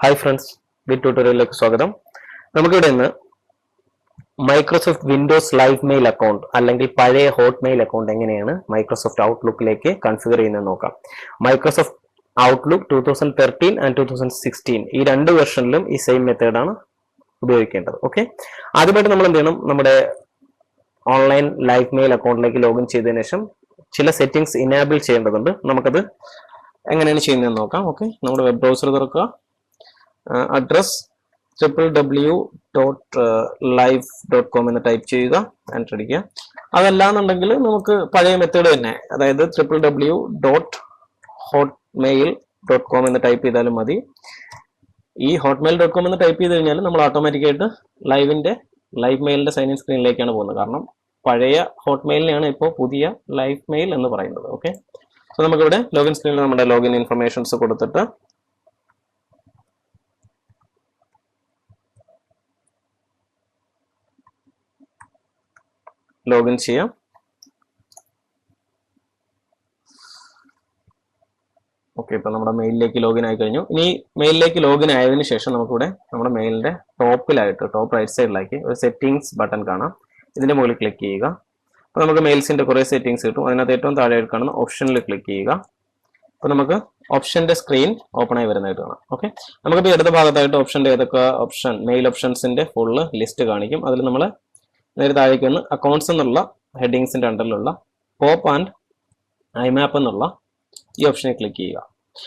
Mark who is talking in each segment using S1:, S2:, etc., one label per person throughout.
S1: Hi friends bit ട്യൂട്ടോറിയലിലേക്ക് സ്വാഗതം. നമുക്കിവിടെ ഇന്ന് Microsoft Windows live mail account അല്ലെങ്കിൽ പഴയ ഹോട്ട് മെയിൽ അക്കൗണ്ട് എങ്ങനെയാണ് മൈക്രോസോഫ്റ്റ് ഔട്ട്ലുക്കിലേക്ക് കൺഫിഗർ ചെയ്യുന്നത് നോക്കാം. Microsoft Outlook two thousand thirteen and two thousand sixteen ഈ രണ്ട് വെർഷനിലും ഈ സെയിം മെത്തേഡാണ് ഉപയോഗിക്കേണ്ടത്. ഓക്കെ ആദ്യമായിട്ട് നമ്മൾ എന്ത് ചെയ്യണം? നമ്മുടെ ഓൺലൈൻ ലൈവ് മെയിൽ അക്കൗണ്ടിലേക്ക് ലോഗിൻ ചെയ്തതിനു ശേഷം ചില സെറ്റിംഗ്സ് ഇനാബിൾ ചെയ്യേണ്ടതുണ്ട്. നമുക്കത് എങ്ങനെയാണ് ചെയ്യുന്നതെന്ന് നോക്കാം. ഓക്കെ നമ്മുടെ വെബ് ബ്രൗസർ തുറക്കുക. Address triple W dot live dot com എന്ന് ടൈപ്പ് ചെയ്യുക എന്റർ അടിക്കുക. അതല്ലാന്നുണ്ടെങ്കിൽ നമുക്ക് പഴയ മെത്തേഡ് തന്നെ അതായത് triple W dot Hotmail dot com എന്ന് ടൈപ്പ് ചെയ്താലും മതി. ഈ ഹോട്ട്മെയിൽ ഡോട്ട് കോം എന്ന് ടൈപ്പ് ചെയ്ത് കഴിഞ്ഞാൽ നമ്മൾ ഓട്ടോമാറ്റിക്കായിട്ട് ലൈവിന്റെ ലൈവ് മെയിലിന്റെ സൈൻ ഇൻ സ്ക്രീനിലേക്കാണ് പോകുന്നത്. കാരണം പഴയ ഹോട്ട്മെയിലിനെയാണ് ഇപ്പോൾ പുതിയ ലൈവ് മെയിൽ എന്ന് പറയുന്നത്. ഓക്കെ സോ നമുക്കിവിടെ ലോഗിൻ സ്ക്രീനിൽ നമ്മുടെ ലോഗിൻ ഇൻഫർമേഷൻസ് കൊടുത്തിട്ട് ലോഗിൻ ചെയ്യാം. ഓക്കെ ഇപ്പൊ നമ്മുടെ മെയിലിലേക്ക് ലോഗിൻ ആയി കഴിഞ്ഞു. ഇനി മെയിലിലേക്ക് ലോഗിൻ ആയതിനു ശേഷം നമുക്കിവിടെ നമ്മുടെ മെയിലിന്റെ ടോപ്പിലായിട്ട് ടോപ്പ് റൈറ്റ് സൈഡിലാക്കി ഒരു സെറ്റിംഗ്സ് ബട്ടൺ കാണാം. ഇതിന്റെ മുകളിൽ ക്ലിക്ക് ചെയ്യുക. അപ്പോൾ നമുക്ക് മെയിൽസിന്റെ കുറേ സെറ്റിംഗ്സ് കിട്ടും. അതിനകത്ത് ഏറ്റവും താഴെ കാണുന്ന ഓപ്ഷനിൽ ക്ലിക്ക് ചെയ്യുക. അപ്പോൾ നമുക്ക് ഓപ്ഷന്റെ സ്ക്രീൻ ഓപ്പൺ ആയി വരുന്നതായിട്ട് കാണാം. ഓക്കെ നമുക്കിപ്പോൾ ഇടത് ഭാഗത്തായിട്ട് ഓപ്ഷന്റെ ഏതൊക്കെ ഓപ്ഷൻ മെയിൽ ഓപ്ഷൻസിന്റെ ഫുള്ള് ലിസ്റ്റ് കാണിക്കും. അതിൽ നമ്മൾ നേരെ താഴേക്ക് വന്ന് അക്കൗണ്ട്സ് എന്നുള്ള ഹെഡിങ്സിന്റെ അണ്ടറിലുള്ള പോപ്പ് ആൻഡ് ഐമാപ്പ് എന്നുള്ള ഈ ഓപ്ഷനെ ക്ലിക്ക് ചെയ്യുക.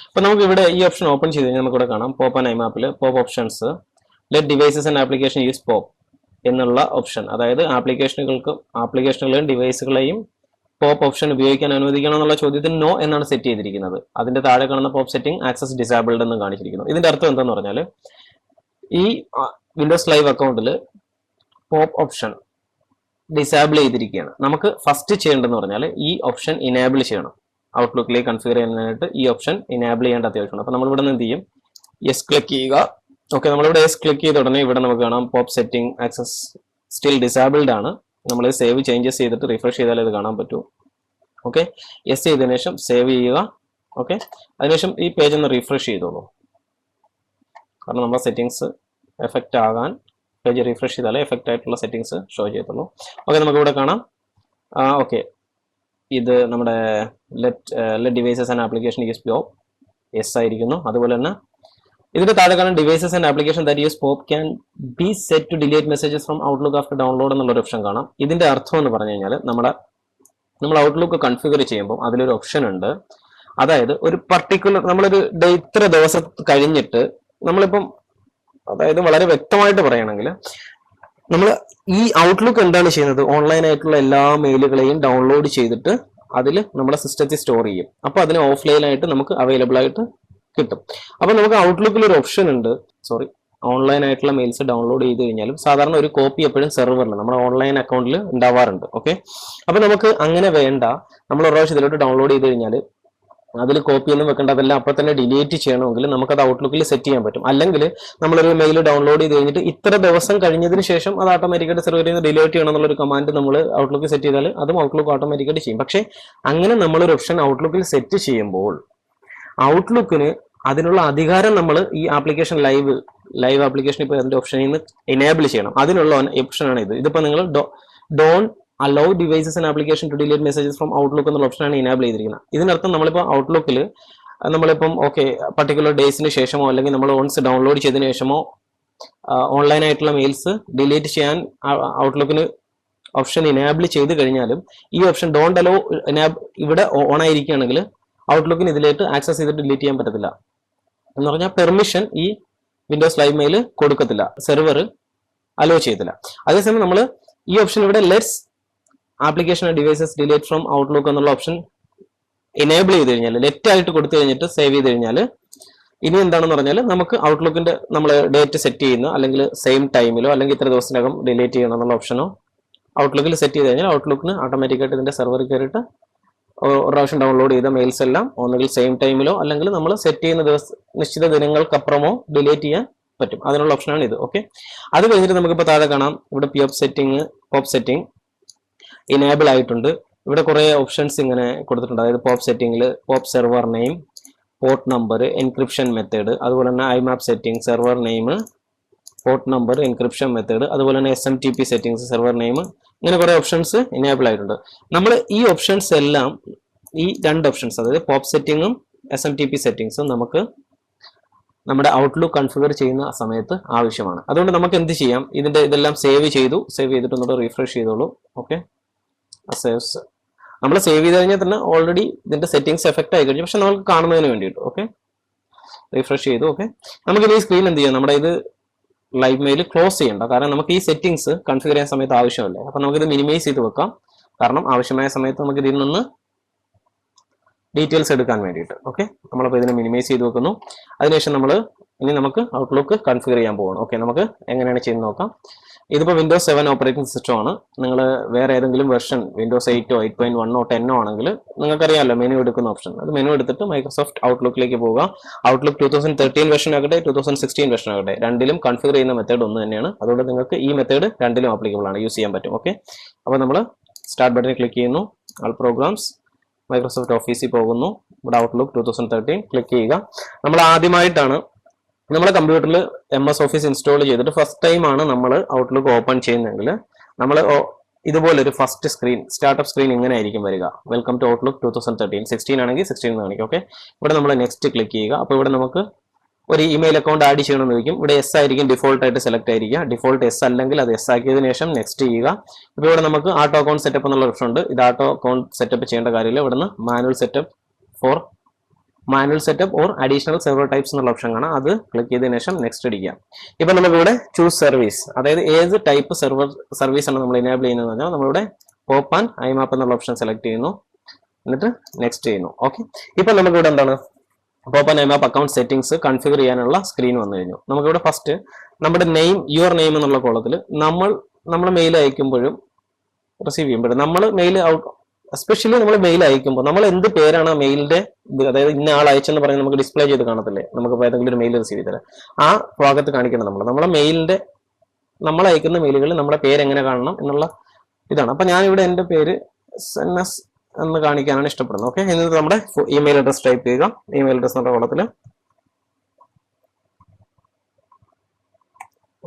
S1: അപ്പൊ നമുക്ക് ഇവിടെ ഈ ഓപ്ഷൻ ഓപ്പൺ ചെയ്ത് കഴിഞ്ഞാൽ നമുക്ക് ഇവിടെ കാണാം pop and ഐമാപ്പിൽ pop options let devices and application use pop എന്നുള്ള ഓപ്ഷൻ അതായത് ആപ്ലിക്കേഷനുകൾക്ക് ആപ്ലിക്കേഷനുകളെയും ഡിവൈസുകളെയും പോപ്പ് ഓപ്ഷൻ ഉപയോഗിക്കാൻ അനുവദിക്കണം എന്നുള്ള ചോദ്യത്തിന് നോ എന്നാണ് സെറ്റ് ചെയ്തിരിക്കുന്നത്. അതിന്റെ താഴെ കാണുന്ന പോപ്പ് സെറ്റിംഗ് ആക്സസ് ഡിസേബിൾഡ് എന്ന് കാണിച്ചിരിക്കുന്നു. ഇതിന്റെ അർത്ഥം എന്താണെന്ന് പറഞ്ഞാൽ ഈ വിൻഡോസ് ലൈവ് അക്കൗണ്ടിൽ പോപ്പ് ഓപ്ഷൻ ഡിസേബിൾ ചെയ്തിരിക്കുകയാണ്. നമുക്ക് ഫസ്റ്റ് ചെയ്യേണ്ടതെന്ന് പറഞ്ഞാൽ ഈ ഓപ്ഷൻ ഇനേബിൾ ചെയ്യണം. ഔട്ട്ലുക്കിലേക്ക് കൺഫിഗർ ചെയ്യുന്നതിനായിട്ട് ഈ ഓപ്ഷൻ ഇനേബിൾ ചെയ്യേണ്ട അത്യാവശ്യമാണ്. അപ്പോൾ നമ്മൾ ഇവിടെ നിന്ന് എന്ത് ചെയ്യും? യെസ് ക്ലിക്ക് ചെയ്യുക. ഓക്കെ നമ്മളിവിടെ യെസ് ക്ലിക്ക് ചെയ്ത ഉടനെ ഇവിടെ നമുക്ക് കാണാം pop setting access still disabled ആണ്. നമ്മൾ സേവ് ചേഞ്ചസ് ചെയ്തിട്ട് റിഫ്രഷ് ചെയ്താലേ ഇത് കാണാൻ പറ്റൂ. ഓക്കെ യെസ് ചെയ്തതിനു ശേഷം സേവ് ചെയ്യുക. ഓക്കെ അതിനുശേഷം ഈ പേജ് ഒന്ന് റിഫ്രഷ് ചെയ്തോളൂ. കാരണം നമ്മുടെ സെറ്റിംഗ്സ് എഫക്റ്റ് ആകാൻ പേജ് റിഫ്രഷ് ചെയ്താലേ എഫക്റ്റ് ആയിട്ടുള്ള സെറ്റിംഗ്സ് ഷോ ചെയ്യത്തുള്ളൂ. ഓക്കെ നമുക്ക് ഇവിടെ കാണാം ഓക്കെ ഇത് നമ്മുടെ let let devices and application use P O S ആയിരിക്കുന്നു. അതുപോലെ തന്നെ ഇതിന്റെ താഴെ കാണാൻ devices and application that use pop can be set to delete messages from Outlook after download എന്നുള്ള ഒരു ഓപ്ഷൻ കാണാം. ഇതിന്റെ അർത്ഥം എന്ന് പറഞ്ഞു കഴിഞ്ഞാൽ നമ്മുടെ നമ്മൾ ഔട്ട്ലുക്ക് കൺഫിഗർ ചെയ്യുമ്പോൾ അതിലൊരു ഓപ്ഷൻ ഉണ്ട്. അതായത് ഒരു പർട്ടിക്കുലർ നമ്മളൊരു ഇത്ര ദിവസം കഴിഞ്ഞിട്ട് നമ്മളിപ്പം അതായത് വളരെ വ്യക്തമായിട്ട് പറയുകയാണെങ്കിൽ നമ്മൾ ഈ ഔട്ട്ലുക്ക് എന്താണ് ചെയ്യുന്നത്? ഓൺലൈൻ ആയിട്ടുള്ള എല്ലാ മെയിലുകളെയും ഡൗൺലോഡ് ചെയ്തിട്ട് അതിൽ നമ്മുടെ സിസ്റ്റത്തിൽ സ്റ്റോർ ചെയ്യും. അപ്പോൾ അതിന് ഓഫ്ലൈൻ ആയിട്ട് നമുക്ക് അവൈലബിൾ ആയിട്ട് കിട്ടും. അപ്പോൾ നമുക്ക് ഔട്ട്ലുക്കിൽ ഒരു ഓപ്ഷൻ ഉണ്ട്. സോറി ഓൺലൈൻ ആയിട്ടുള്ള മെയിൽസ് ഡൗൺലോഡ് ചെയ്ത് കഴിഞ്ഞാലും സാധാരണ ഒരു കോപ്പി എപ്പോഴും സെർവറിൽ നമ്മുടെ ഓൺലൈൻ അക്കൗണ്ടിൽ ഉണ്ടാവാറുണ്ട്. ഓക്കെ അപ്പോൾ നമുക്ക് അങ്ങനെ വേണ്ട. നമ്മൾ ഒരു പ്രാവശ്യം ഇതിലോട്ട് ഡൗൺലോഡ് ചെയ്ത് കഴിഞ്ഞാൽ അതിൽ കോപ്പി ഒന്നും വെക്കേണ്ട അതെല്ലാം അപ്പോൾ തന്നെ ഡിലീറ്റ് ചെയ്യണമെങ്കിൽ നമുക്ക് അത് ഔട്ട്ലുക്കിൽ സെറ്റ് ചെയ്യാൻ പറ്റും. അല്ലെങ്കിൽ നമ്മളൊരു മെയിൽ ഡൗൺലോഡ് ചെയ്ത് കഴിഞ്ഞിട്ട് ഇത്ര ദിവസം കഴിഞ്ഞതിന് ശേഷം അത് ഓട്ടോമാറ്റിക്കായിട്ട് സെർവറിൽ നിന്ന് ഡിലീറ്റ് ചെയ്യണം എന്നുള്ളൊരു കമാൻഡ് നമ്മൾ ഔട്ട്ലുക്ക് സെറ്റ് ചെയ്താൽ അതും ഔട്ട്ലുക്ക് ഓട്ടോമാറ്റിക്കായിട്ട് ചെയ്യും. പക്ഷേ അങ്ങനെ നമ്മളൊരു ഓപ്ഷൻ ഔട്ട്ലുക്കിൽ സെറ്റ് ചെയ്യുമ്പോൾ ഔട്ട്ലുക്കിന് അതിനുള്ള അധികാരം നമ്മൾ ഈ ആപ്ലിക്കേഷൻ ലൈവ് ലൈവ് ആപ്ലിക്കേഷൻ ഇപ്പോൾ അതിന്റെ ഓപ്ഷനിൽ നിന്ന് എനേബിൾ ചെയ്യണം. അതിനുള്ള ഓപ്ഷനാണ് ഇത്. ഇതിപ്പോൾ നിങ്ങൾ don't allow devices and application to delete messages from Outlook എന്നുള്ള ഓപ്ഷനാണ് ഇനാബിൾ ചെയ്തിരിക്കുന്നത്. ഇതിനർത്ഥം നമ്മളിപ്പോൾ ഔട്ട്ലുക്കിൽ നമ്മളിപ്പം ഓക്കെ പർട്ടിക്കുലർ ഡേയ്സിന് ശേഷമോ അല്ലെങ്കിൽ നമ്മൾ ഓൺസ് ഡൗൺലോഡ് ചെയ്തതിനു ശേഷമോ ഓൺലൈൻ ആയിട്ടുള്ള മെയിൽസ് ഡിലീറ്റ് ചെയ്യാൻ ഔട്ട്ലുക്കിന് ഓപ്ഷൻ ഇനാബിൾ ചെയ്ത് കഴിഞ്ഞാലും ഈ ഓപ്ഷൻ ഡോണ്ട് അലോ ഇവിടെ ഓൺ ആയിരിക്കുകയാണെങ്കിൽ ഔട്ട്ലുക്കിന് ഇതിലേക്ക് ആക്സസ് ചെയ്തിട്ട് ഡിലീറ്റ് ചെയ്യാൻ പറ്റത്തില്ല. എന്ന് പറഞ്ഞാൽ പെർമിഷൻ ഈ വിൻഡോസ് ലൈവ് മെയിൽ കൊടുക്കത്തില്ല. സെർവർ അലോ ചെയ്യത്തില്ല. അതേസമയം നമ്മൾ ഈ ഓപ്ഷൻ ഇവിടെ let's application devices delete from Outlook എന്നുള്ള ഓപ്ഷൻ എനേബിൾ ചെയ്ത് കഴിഞ്ഞാൽ ലെറ്റ് ആയിട്ട് കൊടുത്തു കഴിഞ്ഞിട്ട് സേവ് ചെയ്ത് കഴിഞ്ഞാൽ ഇനി എന്താണെന്ന് പറഞ്ഞാൽ നമുക്ക് ഔട്ട്ലുക്കിന്റെ നമ്മൾ ഡേറ്റ് സെറ്റ് ചെയ്യുന്ന അല്ലെങ്കിൽ സെയിം ടൈമിലോ അല്ലെങ്കിൽ ഇത്ര ദിവസത്തിനകം ഡിലീറ്റ് ചെയ്യണം എന്നുള്ള ഓപ്ഷനോ ഔട്ട്ലുക്കിൽ സെറ്റ് ചെയ്ത് കഴിഞ്ഞാൽ ഔട്ട്ലുക്കിന് ഓട്ടോമാറ്റിക്കായിട്ട് ഇതിന്റെ സെർവറിൽ കയറിയിട്ട് ഒരു പ്രാവശ്യം ഡൗൺലോഡ് ചെയ്ത മെയിൽസ് എല്ലാം ഒന്നുകിൽ സെയിം ടൈമിലോ അല്ലെങ്കിൽ നമ്മൾ സെറ്റ് ചെയ്യുന്ന ദിവസം നിശ്ചിത ദിനങ്ങൾക്കപ്പുറമോ ഡിലേറ്റ് ചെയ്യാൻ പറ്റും. അതിനുള്ള ഓപ്ഷനാണ് ഇത്. ഓക്കെ അത് കഴിഞ്ഞിട്ട് നമുക്കിപ്പോൾ താഴെ കാണാം. ഇവിടെ P of setting pop setting enable ആയിട്ടുണ്ട്. ഇവിടെ കുറേ ഓപ്ഷൻസ് ഇങ്ങനെ കൊടുത്തിട്ടുണ്ട്. അതായത് pop സെറ്റിംഗിൽ pop server name port number encryption method അതുപോലെ തന്നെ IMAP setting server name port number encryption method അതുപോലെ തന്നെ S M T P settings server name ഇങ്ങനെ കുറേ ഓപ്ഷൻസ് എനേബിൾ ആയിട്ടുണ്ട്. നമ്മൾ ഈ ഓപ്ഷൻസ് എല്ലാം ഈ രണ്ട് ഓപ്ഷൻസ് അതായത് പോപ്പ് സെറ്റിങ്ങും എസ് എം ടി പി സെറ്റിംഗ്സും നമുക്ക് നമ്മുടെ ഔട്ട്ലുക്ക് കൺഫിഗർ ചെയ്യുന്ന സമയത്ത് ആവശ്യമാണ്. അതുകൊണ്ട് നമുക്ക് എന്ത് ചെയ്യാം? ഇതിന്റെ ഇതെല്ലാം സേവ് ചെയ്തു. സേവ് ചെയ്തിട്ട് ഒന്നുകൂടെ റീഫ്രഷ് ചെയ്തോളൂ. ഓക്കെ സേവ്സ് നമ്മൾ സേവ് ചെയ്ത് കഴിഞ്ഞാൽ തന്നെ ഓൾറെഡി ഇതിന്റെ സെറ്റിംഗ്സ് എഫക്റ്റ് ആയി കഴിഞ്ഞു. പക്ഷെ നമുക്ക് കാണുന്നതിന് വേണ്ടിയിട്ട് ഓക്കെ റിഫ്രഷ് ചെയ്തു ഓക്കെ നമുക്ക് ഇനി സ്ക്രീൻ എന്ത് ചെയ്യാം? നമ്മുടെ ഇത് ലൈവ് മെയിൽ ക്ലോസ് ചെയ്യണ്ട. കാരണം നമുക്ക് ഈ സെറ്റിംഗ്സ് കൺഫിഗർ ചെയ്യാൻ സമയത്ത് ആവശ്യമല്ലേ. അപ്പൊ നമുക്കിത് മിനിമൈസ് ചെയ്ത് വെക്കാം. കാരണം ആവശ്യമായ സമയത്ത് നമുക്ക് ഇതിൽ നിന്ന് ഡീറ്റെയിൽസ് എടുക്കാൻ വേണ്ടിയിട്ട് ഓക്കെ നമ്മളിപ്പോൾ ഇതിനെ മിനിമൈസ് ചെയ്ത് വെക്കുന്നു. അതിനുശേഷം നമ്മൾ ഇനി നമുക്ക് ഔട്ട്ലുക്ക് കൺഫിഗർ ചെയ്യാൻ പോകണം ഓക്കെ നമുക്ക് എങ്ങനെയാണ് ചെയ്യുന്നത് നോക്കാം. ഇതിപ്പോൾ വിൻഡോസ് സെവൻ ഓപ്പറേറ്റിംഗ് സിസ്റ്റം ആണ്. നിങ്ങൾ വേറെ ഏതെങ്കിലും വെർഷൻ വിൻഡോസ് എയ്റ്റോ എയ്റ്റ് പോയിന്റ് വണ്ണോ ടെന്നോ ആണെങ്കിൽ നിങ്ങൾക്കറിയാമല്ലോ മെനു എടുക്കുന്ന ഓപ്ഷൻ അത് മെനു എടുത്തിട്ട് മൈക്രോസോഫ്റ്റ് ഔട്ട്ലുക്കിലേക്ക് പോവുക. Outlook two thousand thirteen version ആകട്ടെ ടൂ തൗസൻഡ് സിക്സ്റ്റീൻ വെർഷൻ ആകട്ടെ. രണ്ടിലും കൺഫിഗർ ചെയ്യുന്ന മെത്തേഡ് ഒന്ന് തന്നെയാണ്. അതുകൊണ്ട് നിങ്ങൾക്ക് ഈ മെത്തേഡ് രണ്ടിലും ആപ്ലിക്കബിൾ ആണ്. യൂസ് ചെയ്യാൻ പറ്റും. ഓക്കെ അപ്പോൾ നമ്മൾ സ്റ്റാർട്ട് ബട്ടണിൽ ക്ലിക്ക് ചെയ്യുന്നു. ആൾ പ്രോഗ്രാംസ് മൈക്രോസോഫ്റ്റ് ഓഫീസിൽ പോകുന്നു. ഇവിടെ Outlook two thousand thirteen click ചെയ്യുക. നമ്മൾ ആദ്യമായിട്ടാണ് നമ്മുടെ കമ്പ്യൂട്ടറിൽ എം എസ് ഓഫീസ് ഇൻസ്റ്റാൾ ചെയ്തിട്ട് ഫസ്റ്റ് ടൈം ആണ് നമ്മൾ ഔട്ട്ലുക്ക് ഓപ്പൺ ചെയ്യുന്നതെങ്കിൽ നമ്മൾ ഇതുപോലൊരു ഫസ്റ്റ് സ്ക്രീൻ സ്റ്റാർട്ടപ്പ് സ്ക്രീൻ ഇങ്ങനെ ആയിരിക്കും വരിക. Welcome to Outlook two thousand thirteen sixteen ആണെങ്കിൽ സിക്സ്റ്റീൻ എന്ന് കാണിക്കും ഓക്കെ ഇവിടെ നമ്മൾ നെക്സ്റ്റ് ക്ലിക്ക് ചെയ്യുക. അപ്പോൾ ഇവിടെ നമുക്ക് ഒരു ഇമെയിൽ അക്കൗണ്ട് ആഡ് ചെയ്യണമെന്ന് ചോദിക്കും. ഇവിടെ എസ് ആയിരിക്കും ഡിഫോൾട്ട് ആയിട്ട് സെലക്ട് ആയിരിക്കുക. ഡിഫോൾട്ട് എസ് അല്ലെങ്കിൽ അത് എസ് ആക്കിയതിനു ശേഷം നെക്സ്റ്റ് ചെയ്യുക. ഇപ്പോൾ ഇവിടെ നമുക്ക് ആട്ടോ അക്കൗണ്ട് സെറ്റപ്പ് എന്നുള്ള ഓപ്ഷൻ ഉണ്ട്. ഇത് ആട്ടോ അക്കൗണ്ട് സെറ്റപ്പ് ചെയ്യേണ്ട കാര്യമില്ല. ഇവിടുന്ന് manual setup for manual setup or additional server types എന്നുള്ള ഓപ്ഷൻ കാണാം. അത് ക്ലിക്ക് ചെയ്തതിനു ശേഷം നെക്സ്റ്റ് അടിക്കുക ഇപ്പൊ നമുക്ക് ഇവിടെ ചൂസ് സർവീസ് അതായത് ഏത് ടൈപ്പ് സെർവർ സർവീസ് ആണ് നമ്മൾ എനേബിൾ ചെയ്യുന്നത് പറഞ്ഞാൽ നമ്മളിവിടെ പോപ്പ് ആൻഡ് ഐമാപ്പ് എന്നുള്ള ഓപ്ഷൻ സെലക്ട് ചെയ്യുന്നു. എന്നിട്ട് നെക്സ്റ്റ് ചെയ്യുന്നു. ഓക്കെ ഇപ്പൊ നമുക്ക് ഇവിടെ എന്താണ്? Pop and IMAP account settings configure ചെയ്യാനുള്ള സ്ക്രീൻ വന്നു കഴിഞ്ഞു. നമുക്കിവിടെ ഫസ്റ്റ് നമ്മുടെ നെയിം യുവർ നെയിം എന്നുള്ള കോളത്തിൽ നമ്മൾ നമ്മൾ മെയിൽ അയക്കുമ്പോഴും റിസീവ് ചെയ്യുമ്പോഴും നമ്മൾ മെയിൽ എസ്പെഷ്യലി നമ്മൾ മെയിൽ അയക്കുമ്പോൾ നമ്മൾ എന്ത് പേരാണ് മെയിലിന്റെ അതായത് ഇന്ന ആൾ അയച്ചെന്ന് പറഞ്ഞ് നമുക്ക് ഡിസ്പ്ലേ ചെയ്ത് കാണത്തില്ലേ? നമുക്ക് ഏതെങ്കിലും ഒരു മെയിൽ റിസീവ് ചെയ്താൽ ആ ഭാഗത്ത് കാണിക്കണം നമ്മൾ നമ്മളെ മെയിലിന്റെ നമ്മൾ അയക്കുന്ന മെയിലുകളിൽ നമ്മുടെ പേര് എങ്ങനെ കാണണം എന്നുള്ള ഇതാണ്. അപ്പൊ ഞാൻ ഇവിടെ എന്റെ പേര് എൻ എസ് എന്ന് കാണിക്കാനാണ് ഇഷ്ടപ്പെടുന്നത്. ഓക്കെ എന്നിട്ട് നമ്മുടെ ഇമെയിൽ അഡ്രസ് ടൈപ്പ് ചെയ്യുക. ഇമെയിൽ അഡ്രസ് നമ്മുടെ കോളത്തിൽ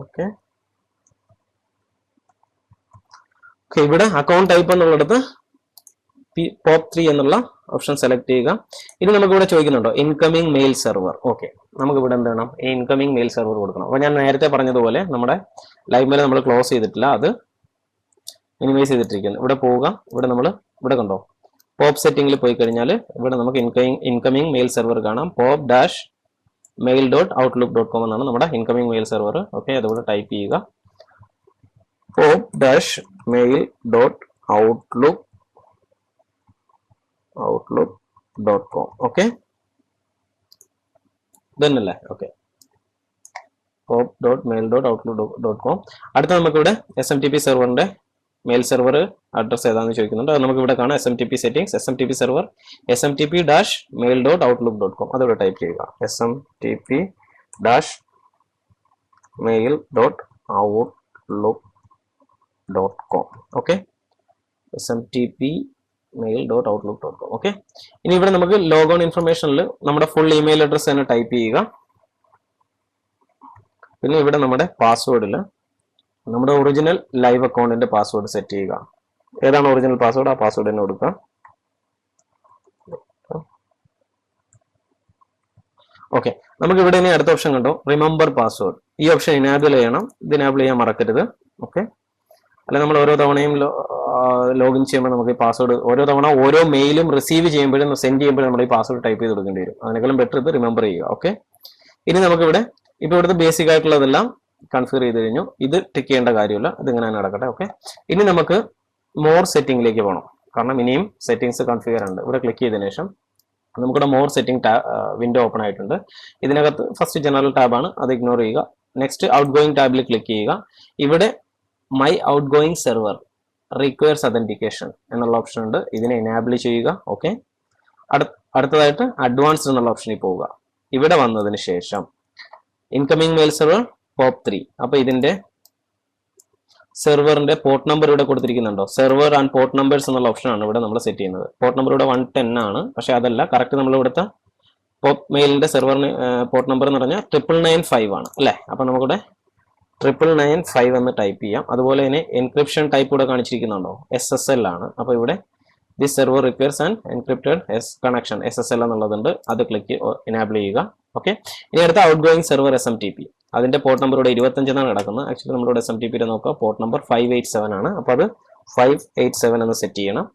S1: ഓക്കെ ഇവിടെ അക്കൗണ്ട് ടൈപ്പ് എന്നുള്ളിടത്ത് പോപ്പ് ത്രീ എന്നുള്ള ഓപ്ഷൻ സെലക്ട് ചെയ്യുക. ഇത് നമുക്ക് ഇവിടെ ചോദിക്കുന്നുണ്ടോ ഇൻകമിംഗ് മെയിൽ സെർവർ ഓക്കെ നമുക്ക് ഇവിടെ എന്ത് വേണം? ഇൻകമിംഗ് മെയിൽ സെർവർ കൊടുക്കണം. അപ്പോൾ ഞാൻ നേരത്തെ പറഞ്ഞതുപോലെ നമ്മുടെ ലൈവ് മെയിൽ നമ്മൾ ക്ലോസ് ചെയ്തിട്ടില്ല. അത് മിനിമൈസ് ചെയ്തിട്ടിരിക്കുന്നു. ഇവിടെ പോവുക. ഇവിടെ നമ്മൾ ഇവിടെ കണ്ടോ? പോപ്പ് സെറ്റിംഗിൽ പോയി കഴിഞ്ഞാൽ ഇവിടെ നമുക്ക് ഇൻകമിംഗ് ഇൻകമിംഗ് മെയിൽ സെർവർ കാണാം. Pop dash mail dot Outlook dot com എന്നാണ് നമ്മുടെ ഇൻകമിംഗ് മെയിൽ സെർവർ ഓക്കെ അതുകൂടെ ടൈപ്പ് ചെയ്യുക. Pop dash mail dot Outlook Outlook dot com okay ഇതന്നല്ലേ okay. pop dot mail dot outlook dot com. അടുത്ത നമുക്കിവിടെ S M T P സെർവറിന്റെ mail server address ഏതാണെന്ന് ചോദിക്കുന്നുണ്ട്. അത് നമുക്ക് ഇവിടെ കാണാം. S M T P settings S M T P server S M T P dash mail dot Outlook dot com അതിവിടെ ടൈപ്പ് ചെയ്യുക. S M T P dash mail dot Outlook dot com okay S M T P mail dot Outlook dot com okay ഇനി ഇവിടെ നമുക്ക് logon ഇൻഫർമേഷനിൽ നമ്മുടെ full email address തന്നെ type ചെയ്യുക. പിന്നെ ഇവിടെ നമ്മുടെ പാസ്വേഡിൽ നമ്മുടെ ഒറിജിനൽ ലൈവ് അക്കൗണ്ടിന്റെ പാസ്വേഡ് സെറ്റ് ചെയ്യുക. ഏതാണ് ഒറിജിനൽ പാസ്വേഡ് ആ പാസ്വേഡ് തന്നെ കൊടുക്കുക. ഓക്കെ നമുക്ക് ഇവിടെ ഇനി അടുത്ത ഓപ്ഷൻ കണ്ടോ? റിമെമ്പർ പാസ്വേഡ് ഈ ഓപ്ഷൻ ഇനാബിൾ ചെയ്യണം. ഇത് ഇനാബിൾ ചെയ്യാൻ മറക്കരുത്. ഓക്കെ അല്ല നമ്മൾ ഓരോ തവണയും ലോഗിൻ ചെയ്യുമ്പോൾ നമുക്ക് ഈ പാസ്വേഡ് ഓരോ തവണ ഓരോ മെയിലും റിസീവ് ചെയ്യുമ്പോഴും സെൻഡ് ചെയ്യുമ്പോഴും നമ്മൾ ഈ പാസ്വേഡ് ടൈപ്പ് ചെയ്ത് കൊടുക്കേണ്ടി വരും. അതിനേക്കാളും ബെറ്റർ ഇത് റിമെമ്പർ ചെയ്യുക ഓക്കെ ഇനി നമുക്കിവിടെ ഇപ്പോൾ ഇവിടുത്തെ ബേസിക് ആയിട്ടുള്ളതെല്ലാം കൺഫിഗർ ചെയ്ത് കഴിഞ്ഞു. ഇത് ടിക്ക് ചെയ്യേണ്ട കാര്യമില്ല. ഇതിങ്ങനെ തന്നെ നടക്കട്ടെ ഓക്കെ ഇനി നമുക്ക് മോർ സെറ്റിംഗിലേക്ക് പോകണം കാരണം ഇനിയും സെറ്റിംഗ്സ് കൺഫിഗർ ഉണ്ട്. ഇവിടെ ക്ലിക്ക് ചെയ്തതിനു ശേഷം നമുക്കിവിടെ മോർ സെറ്റിംഗ് വിൻഡോ ഓപ്പൺ ആയിട്ടുണ്ട്. ഇതിനകത്ത് ഫസ്റ്റ് ജനറൽ ടാബാണ് അത് ഇഗ്നോർ ചെയ്യുക. നെക്സ്റ്റ് ഔട്ട് ഗോയിങ് ടാബിൽ ക്ലിക്ക് ചെയ്യുക. ഇവിടെ my outgoing server requires authentication എന്നുള്ള ഓപ്ഷൻ ഉണ്ട്. ഇതിനെ എനാബിൾ ചെയ്യുക ഓക്കെ അടുത്തതായിട്ട് അഡ്വാൻസ്ഡ് എന്നുള്ള ഓപ്ഷനിൽ പോവുക. ഇവിടെ വന്നതിന് ശേഷം incoming mail server pop three അപ്പൊ ഇതിന്റെ സെർവറിന്റെ പോർട്ട് നമ്പർ ഇവിടെ കൊടുത്തിരിക്കുന്നുണ്ടോ? സെർവർ ആൻഡ് പോർട്ട് നമ്പേഴ്സ് എന്നുള്ള ഓപ്ഷൻ ആണ് ഇവിടെ നമ്മൾ സെറ്റ് ചെയ്യുന്നത്. പോർട്ട് നമ്പർ ഇവിടെ വൺ ടെൻ ആണ്. പക്ഷെ അതല്ല കറക്റ്റ് നമ്മൾ ഇവിടുത്തെ പോപ്പ് മെയിലിന്റെ സെർവറിന് പോർട്ട് നമ്പർ എന്ന് പറഞ്ഞാൽ ട്രിപ്പിൾ നയൻ ഫൈവ് ആണ് അല്ലേ? അപ്പൊ നമുക്കിവിടെ ട്രിപ്പിൾ നയൻ ഫൈവ് എന്ന് ടൈപ്പ് ചെയ്യാം. അതുപോലെ തന്നെ എൻക്രിപ്ഷൻ ടൈപ്പ് കൂടെ കാണിച്ചിരിക്കുന്നുണ്ടോ? എസ് എസ് എൽ ആണ്. അപ്പോൾ ഇവിടെ the server requires and encrypted S connection S S L എന്നുള്ളതുണ്ട്. അത് ക്ലിക്ക് എനാബിൾ ചെയ്യുക. ഓക്കെ ഇനി അടുത്ത outgoing server S M T P അതിന്റെ പോർട്ട് നമ്പർ ഇവിടെ ഇരുപത്തഞ്ചെന്നാണ് കിടക്കുന്നത്. ആക്ച്വലി നമ്മളിവിടെ എസ് എം ടി പിയുടെ നോക്കുക. Port number five eight seven ആണ്. അപ്പോൾ അത് ഫൈവ് എയ്റ്റ് സെവൻ എന്ന് സെറ്റ് ചെയ്യണം.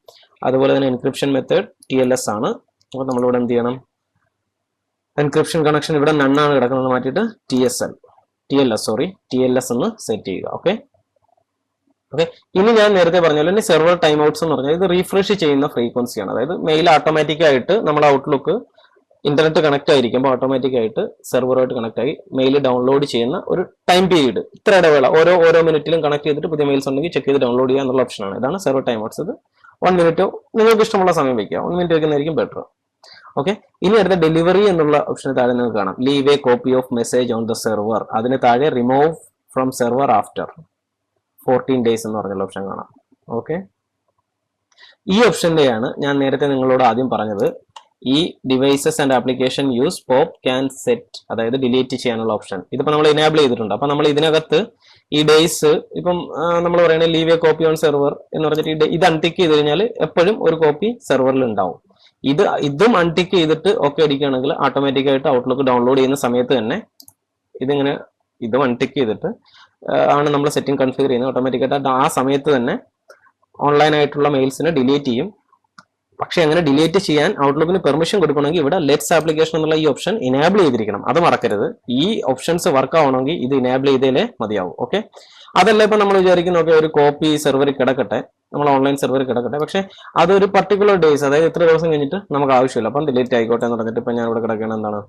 S1: അതുപോലെ തന്നെ encryption method T L S ആണ്. അപ്പോൾ നമ്മളിവിടെ എന്ത് ചെയ്യണം? എൻക്രിപ്ഷൻ കണക്ഷൻ ഇവിടെ നണ്ണാണ് കിടക്കുന്നത് മാറ്റിയിട്ട് T S L T L S sorry T L S എന്ന് സെറ്റ് ചെയ്യുക ഓക്കെ ഓക്കെ ഇനി ഞാൻ നേരത്തെ പറഞ്ഞ പോലെ സെർവർ ടൈം ഔട്ട്സ് എന്ന് പറഞ്ഞാൽ ഇത് റീഫ്രഷ് ചെയ്യുന്ന ഫ്രീക്വൻസിയാണ് അതായത് മെയിൽ ഓട്ടോമാറ്റിക് ആയിട്ട് നമ്മുടെ ഔട്ട്ലുക്ക് ഇന്റർനെറ്റ് കണക്ട് ആയിരിക്കുമ്പോൾ ഓട്ടോമാറ്റിക് ആയിട്ട് സെർവറുമായിട്ട് കണക്ട് ആയി മെയിൽ ഡൗൺലോഡ് ചെയ്യുന്ന ഒരു ടൈം പീരീഡ് ഇത്ര ഇടവേള. ഓരോ ഓരോ മിനിറ്റിലും കണക്ട് ചെയ്തിട്ട് പുതിയ മെയിൽസ് ഉണ്ടെങ്കിൽ ചെക്ക് ചെയ്ത് ഡൗൺലോഡ് ചെയ്യുക എന്നുള്ള ഓപ്ഷനാണ് ഇതാണ് സെർവർ ടൈം ഔട്ട്സ് ഇത് വൺ മിനിറ്റോ നിങ്ങൾക്ക് ഇഷ്ടമുള്ള സമയം വെക്കുക വൺ മിനിറ്റ് വെക്കുന്നതായിരിക്കും ബെറ്റർ ഓക്കെ ഇനി അടുത്ത ഡെലിവറി എന്നുള്ള ഓപ്ഷന് താഴെ നിങ്ങൾക്ക് കാണാം. Leave a copy of message on the server അതിന് താഴെ remove from server after fourteen days എന്ന് പറഞ്ഞുള്ള ഓപ്ഷൻ കാണാം. ഓക്കെ ഈ ഓപ്ഷന്റെയാണ് ഞാൻ നേരത്തെ നിങ്ങളോട് ആദ്യം പറഞ്ഞത്. ഈ devices and application use pop can set അതായത് ഡിലീറ്റ് ചെയ്യാനുള്ള ഓപ്ഷൻ ഇതിപ്പോ നമ്മൾ ഇനേബിൾ ചെയ്തിട്ടുണ്ട്. അപ്പൊ നമ്മൾ ഇതിനകത്ത് ഈ ഡേയ്സ് ഇപ്പം നമ്മൾ പറയുന്നത് leave a copy on server എന്ന് പറഞ്ഞിട്ട് ഇത് അൺടിക്ക് ചെയ്ത് കഴിഞ്ഞാൽ എപ്പോഴും ഒരു കോപ്പി സെർവറിൽ ഉണ്ടാവും. ഇത് ഇതും അൺടിക്ക് ചെയ്തിട്ട് ഓക്കെ അടിക്കുകയാണെങ്കിൽ ഓട്ടോമാറ്റിക് ആയിട്ട് ഔട്ട്ലുക്ക് ഡൗൺലോഡ് ചെയ്യുന്ന സമയത്ത് തന്നെ ഇതിങ്ങനെ ഇതും അൺടിക്ക് ചെയ്തിട്ട് ആണ് നമ്മൾ സെറ്റിംഗ് കൺഫിഗർ ചെയ്യുന്നത്. ഓട്ടോമാറ്റിക് ആയിട്ട് ആ സമയത്ത് തന്നെ ഓൺലൈൻ ആയിട്ടുള്ള മെയിൽസിനെ ഡിലീറ്റ് ചെയ്യും. പക്ഷെ അങ്ങനെ ഡിലീറ്റ് ചെയ്യാൻ ഔട്ട്ലുക്കിന് പെർമിഷൻ കൊടുക്കണമെങ്കിൽ ഇവിടെ ലെറ്റ്സ് ആപ്ലിക്കേഷൻ എന്നുള്ള ഈ ഓപ്ഷൻ ഇനേബിൾ ചെയ്തിരിക്കണം. അത് മറക്കരുത്. ഈ ഓപ്ഷൻസ് വർക്ക് ആവണമെങ്കിൽ ഇത് ഇനേബിൾ ചെയ്തേലേ മതിയാവും. ഓക്കെ അതല്ല ഇപ്പൊ നമ്മൾ വിചാരിക്കുന്ന ഓക്കെ ഒരു കോപ്പി സെർവറിൽ കിടക്കട്ടെ. നമ്മൾ ഓൺലൈൻ സെർവറിൽ കിടക്കട്ടെ. പക്ഷേ അതൊരു പർട്ടിക്കുലർ ഡേയ്സ് അതായത് ഇത്ര ദിവസം കഴിഞ്ഞിട്ട് നമുക്ക് ആവശ്യമില്ല. അപ്പം ഡിലീറ്റ് ആയിക്കോട്ടെ എന്ന് പറഞ്ഞിട്ട് ഇപ്പൊ ഞാൻ ഇവിടെ കിടക്കണം എന്താണ്?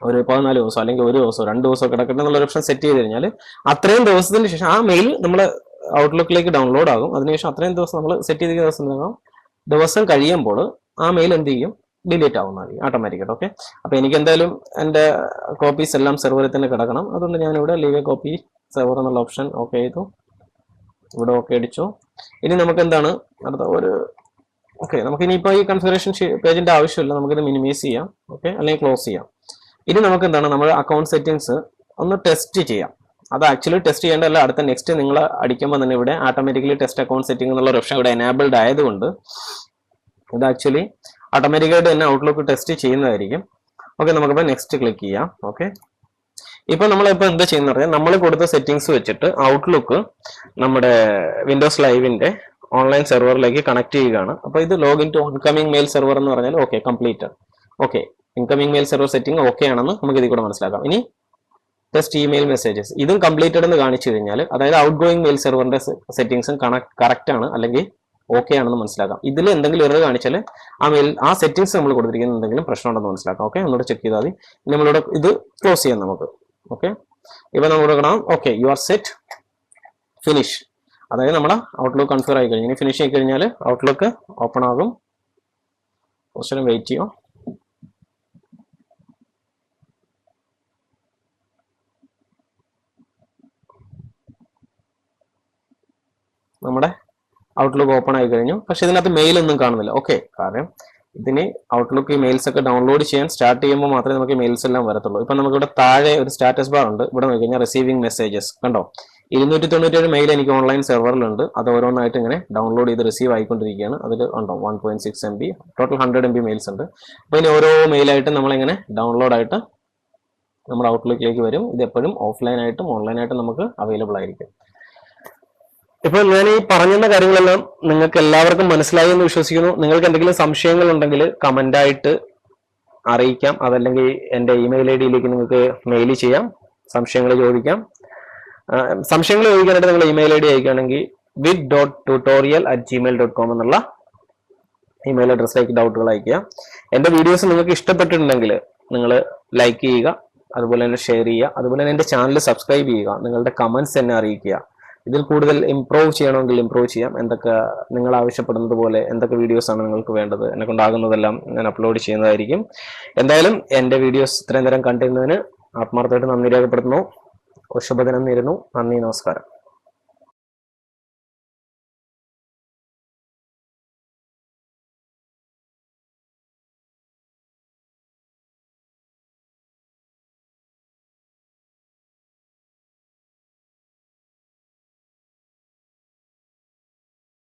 S1: ഒരു പതിനാല് ദിവസം അല്ലെങ്കിൽ ഒരു ദിവസം രണ്ട് ദിവസം കിടക്കട്ടെ എന്നുള്ള ഓപ്ഷൻ സെറ്റ് ചെയ്ത് കഴിഞ്ഞാൽ അത്രയും ദിവസത്തിന് ശേഷം ആ മെയിൽ നമ്മൾ ഔട്ട്ലുക്കിലേക്ക് ഡൗൺലോഡ് ആകും. അതിനുശേഷം അത്രയും ദിവസം നമ്മൾ സെറ്റ് ചെയ്ത ദിവസം ദിവസം കഴിയുമ്പോൾ ആ മെയിൽ എന്ത് ചെയ്യും? ഡിലീറ്റ് ആവുന്നതായിരിക്കും ഓട്ടോമാറ്റിക്കായിട്ട് ഓക്കെ അപ്പൊ എനിക്ക് എന്തായാലും എന്റെ കോപ്പീസ് എല്ലാം സെർവറിൽ തന്നെ കിടക്കണം. അതുകൊണ്ട് ഞാൻ ഇവിടെ ലീവ് കോപ്പി സെർവർ എന്നുള്ള ഓപ്ഷൻ ഓക്കെ ചെയ്തു. ഇവിടെ ഓക്കെ അടിച്ചു. ഇനി നമുക്ക് എന്താണ് അടുത്ത ഒരു ഓക്കെ നമുക്ക് ഇനിയിപ്പോൾ ഈ കൺഫിഗറേഷൻ പേജിന്റെ ആവശ്യമില്ല. നമുക്കിത് മിനിമൈസ് ചെയ്യാം ഓക്കെ അല്ലെങ്കിൽ ക്ലോസ് ചെയ്യാം. ഇനി നമുക്ക് എന്താണ് നമ്മുടെ അക്കൗണ്ട് സെറ്റിങ്സ് ഒന്ന് ടെസ്റ്റ് ചെയ്യാം. അത് ആക്ച്വലി ടെസ്റ്റ് ചെയ്യേണ്ടതല്ല. അടുത്ത നെക്സ്റ്റ് നിങ്ങൾ അടിക്കുമ്പോൾ തന്നെ ഇവിടെ ആട്ടോമാറ്റിക്കലി ടെസ്റ്റ് അക്കൗണ്ട് സെറ്റിംഗ് എന്നുള്ള ഓപ്ഷൻ ഇവിടെ എനാബിൾഡ് ആയതുകൊണ്ട് ഇത് ആക്ച്വലി ഓട്ടോമാറ്റിക്കായിട്ട് തന്നെ ഔട്ട്ലുക്ക് ടെസ്റ്റ് ചെയ്യുന്നതായിരിക്കും. ഓക്കെ നമുക്കിപ്പോൾ നെക്സ്റ്റ് ക്ലിക്ക് ചെയ്യാം. ഓക്കെ ഇപ്പൊ നമ്മളിപ്പോ എന്താ ചെയ്യുന്ന പറഞ്ഞാൽ നമ്മൾ കൊടുത്ത സെറ്റിംഗ്സ് വെച്ചിട്ട് ഔട്ട്ലുക്ക് നമ്മുടെ വിൻഡോസ് ലൈവിന്റെ ഓൺലൈൻ സെർവറിലേക്ക് കണക്ട് ചെയ്യുകയാണ്. അപ്പൊ ഇത് login to incoming mail server എന്ന് പറഞ്ഞാൽ okay complete okay incoming mail server setting okay ആണെന്ന് നമുക്ക് ഇതിൽ കൂടെ മനസ്സിലാക്കാം. ഇനി ടെസ്റ്റ് ഇമെയിൽ മെസ്സേജസ് ഇതും കംപ്ലീറ്റഡ് എന്ന് കാണിച്ചു കഴിഞ്ഞാൽ അതായത് ഔട്ട് ഗോയിങ് മെയിൽ സെർവറിന്റെ സെറ്റിംഗ്സും കറക്റ്റ് ആണ് അല്ലെങ്കിൽ ഓക്കെ ആണെന്ന് മനസ്സിലാക്കാം. ഇതിൽ എന്തെങ്കിലും എറർ കാണിച്ചാൽ ആ മെയിൽ ആ സെറ്റിംഗ്സ് നമ്മൾ കൊടുത്തിരിക്കുന്ന എന്തെങ്കിലും പ്രശ്നമുണ്ടെന്ന് മനസ്സിലാക്കാം. ഓക്കെ ഒന്നുകൂടെ ചെക്ക് ചെയ്താൽ മതി. നമ്മളിവിടെ ഇത് ക്ലോസ് ചെയ്യാം നമുക്ക്. ഓക്കെ ഇപ്പൊ നമ്മൾ കൊടുക്കണം okay you are set finish അതായത് നമ്മുടെ ഔട്ട്ലുക്ക് കൺഫർ ആയി കഴിഞ്ഞു ഫിനിഷ് ആയി കഴിഞ്ഞാൽ ഔട്ട്ലുക്ക് ഓപ്പൺ ആകും. കുറച്ചു വെയിറ്റ് ചെയ്യും നമ്മുടെ ഔട്ട്ലുക്ക് ഓപ്പൺ ആയി കഴിഞ്ഞു. പക്ഷെ ഇതിനകത്ത് മെയിൽ ഒന്നും കാണുന്നില്ല. ഓക്കെ കാരണം ഇതിന് ഔട്ട്ലുക്ക് ഈ മെയിൽസ് ഒക്കെ ഡൗൺലോഡ് ചെയ്യാൻ സ്റ്റാർട്ട് ചെയ്യുമ്പോൾ മാത്രമേ നമുക്ക് മെയിൽസ് എല്ലാം വരത്തുള്ളൂ. ഇപ്പൊ നമുക്ക് ഇവിടെ താഴെ ഒരു സ്റ്റാറ്റസ് ബാർ ഉണ്ട്. ഇവിടെ നോക്കി കഴിഞ്ഞാൽ റിസീവിംഗ് മെസ്സേജസ് കണ്ടോ? ഇരുന്നൂറ്റി തൊണ്ണൂറ്റേഴ് മെയിൽ എനിക്ക് ഓൺലൈൻ സെർവറിലുണ്ട് അത് ഓരോന്നായിട്ട് ഇങ്ങനെ ഡൗൺലോഡ് ചെയ്ത് റിസീവ് ആയിക്കൊണ്ടിരിക്കുകയാണ്. അതിൽ ഉണ്ടോ one point six M B total hundred M B mails ഉണ്ട്. അപ്പൊ ഇനി ഓരോ മെയിലായിട്ട് നമ്മളിങ്ങനെ ഡൗൺലോഡ് ആയിട്ട് നമ്മുടെ ഔട്ട്ലുക്കിലേക്ക് വരും. ഇത് എപ്പോഴും ഓഫ്ലൈൻ ആയിട്ടും ഓൺലൈൻ ആയിട്ടും നമുക്ക് അവൈലബിൾ ആയിരിക്കും. ഇപ്പൊ ഞാൻ ഈ പറഞ്ഞുന്ന കാര്യങ്ങളെല്ലാം നിങ്ങൾക്ക് എല്ലാവർക്കും മനസ്സിലായി എന്ന് വിശ്വസിക്കുന്നു. നിങ്ങൾക്ക് എന്തെങ്കിലും സംശയങ്ങൾ ഉണ്ടെങ്കിൽ കമന്റ് ആയിട്ട് അറിയിക്കാം. അതല്ലെങ്കിൽ എന്റെ ഇമെയിൽ ഐ ഡിയിലേക്ക് നിങ്ങൾക്ക് മെയിൽ ചെയ്യാം. സംശയങ്ങൾ ചോദിക്കാം. സംശയങ്ങൾ ചോദിക്കാനായിട്ട് നിങ്ങൾ email I D അയക്കുകയാണെങ്കിൽ with dot tutorial at Gmail dot com എന്നുള്ള ഇമെയിൽ അഡ്രസ്സിലേക്ക് ഡൗട്ടുകൾ അയക്കുക എന്റെ വീഡിയോസ് നിങ്ങൾക്ക് ഇഷ്ടപ്പെട്ടിട്ടുണ്ടെങ്കിൽ നിങ്ങൾ ലൈക്ക് ചെയ്യുക. അതുപോലെ തന്നെ ഷെയർ ചെയ്യുക. അതുപോലെ തന്നെ എന്റെ ചാനൽ സബ്സ്ക്രൈബ് ചെയ്യുക. നിങ്ങളുടെ കമൻസ് എന്നെ അറിയിക്കുക. ഇതിൽ കൂടുതൽ ഇംപ്രൂവ് ചെയ്യണമെങ്കിൽ ഇംപ്രൂവ് ചെയ്യാം. എന്തൊക്കെ നിങ്ങൾ ആവശ്യപ്പെടുന്നത് പോലെ എന്തൊക്കെ വീഡിയോസ് ആണ് നിങ്ങൾക്ക് വേണ്ടത് എന്നെ കൊണ്ടാകുന്നതെല്ലാം ഞാൻ അപ്ലോഡ് ചെയ്യുന്നതായിരിക്കും. എന്തായാലും എന്റെ വീഡിയോസ് ഇത്രയും നേരം കണ്ടിരുന്നതിന് ആത്മാർത്ഥമായിട്ട് നന്ദി രേഖപ്പെടുത്തുന്നു. ശുഭദിനം നേരുന്നു. നന്ദി നമസ്കാരം.